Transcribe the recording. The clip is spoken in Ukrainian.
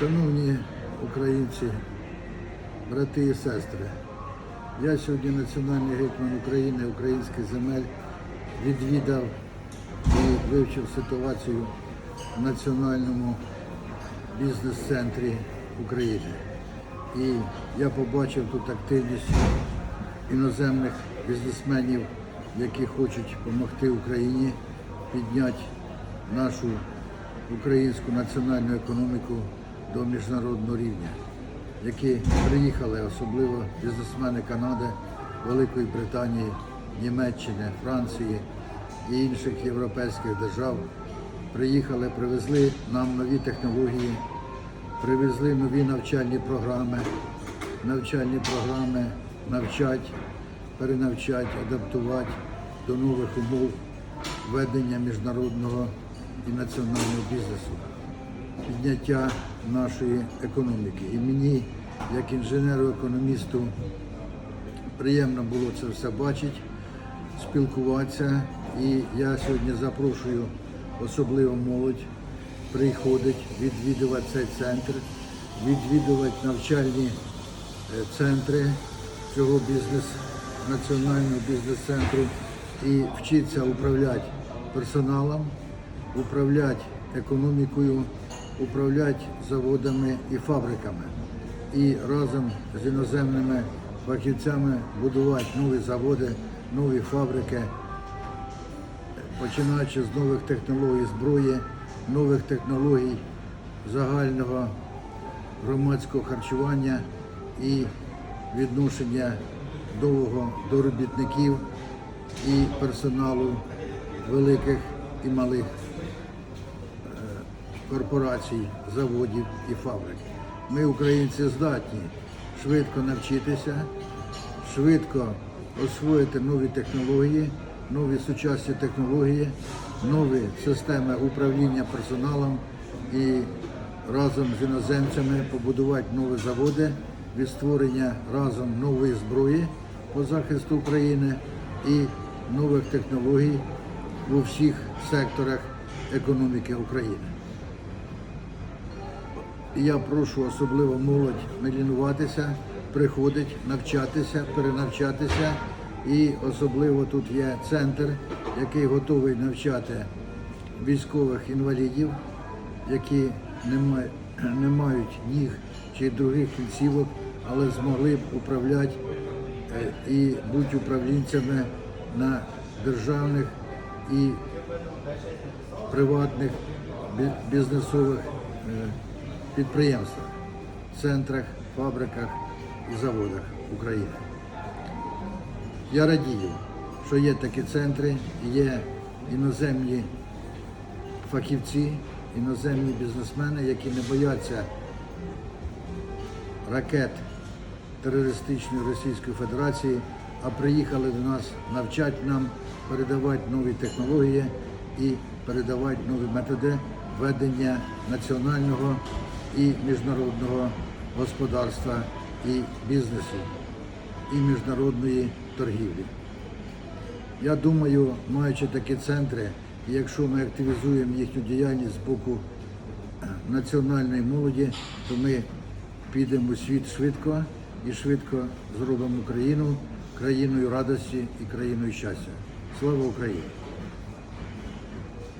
Шановні українці, брати і сестри, я сьогодні національний гетьман України, українських земель, відвідав і вивчив ситуацію в національному бізнес-центрі України. І я побачив тут активність іноземних бізнесменів, які хочуть допомогти Україні підняти нашу українську національну економіку до міжнародного рівня, які приїхали, особливо бізнесмени Канади, Великої Британії, Німеччини, Франції і інших європейських держав. Приїхали, привезли нам нові технології, привезли нові навчальні програми, навчальні програми навчать, перенавчать, адаптувати до нових умов ведення міжнародного і національного бізнесу, підняття нашої економіки. І мені, як інженеру-економісту, приємно було це все бачити, спілкуватися. І я сьогодні запрошую особливо молодь приходить відвідувати цей центр, відвідувати навчальні е, центри цього бізнес, національного бізнес-центру і вчитися управляти персоналом, управляти економікою, управляти заводами і фабриками. І разом з іноземними фахівцями будувати нові заводи, нові фабрики, починаючи з нових технологій зброї, нових технологій загального громадського харчування і відношення довго до робітників і персоналу великих і малих корпорацій, заводів і фабрик. Ми, українці, здатні швидко навчитися, швидко освоїти нові технології, нові сучасні технології, нові системи управління персоналом і разом з іноземцями побудувати нові заводи від створення разом нової зброї по захисту України і нових технологій у всіх секторах економіки України. Я прошу особливо молодь не лінуватися, приходить, навчатися, перенавчатися. І особливо тут є центр, який готовий навчати військових інвалідів, які не мають ніг чи других кінцівок, але змогли б управляти е, і бути управлінцями на державних і приватних бізнесових е, підприємствах, центрах, фабриках і заводах України. Я радію, що є такі центри, є іноземні фахівці, іноземні бізнесмени, які не бояться ракет терористичної Російської Федерації, а приїхали до нас навчати нам, передавати нові технології і передавати нові методи ведення національного і міжнародного господарства і бізнесу, і міжнародної торгівлі. Я думаю, маючи такі центри, якщо ми активізуємо їхню діяльність з боку е, національної молоді, то ми підемо у світ швидко і швидко зробимо Україну країною радості і країною щастя. Слава Україні!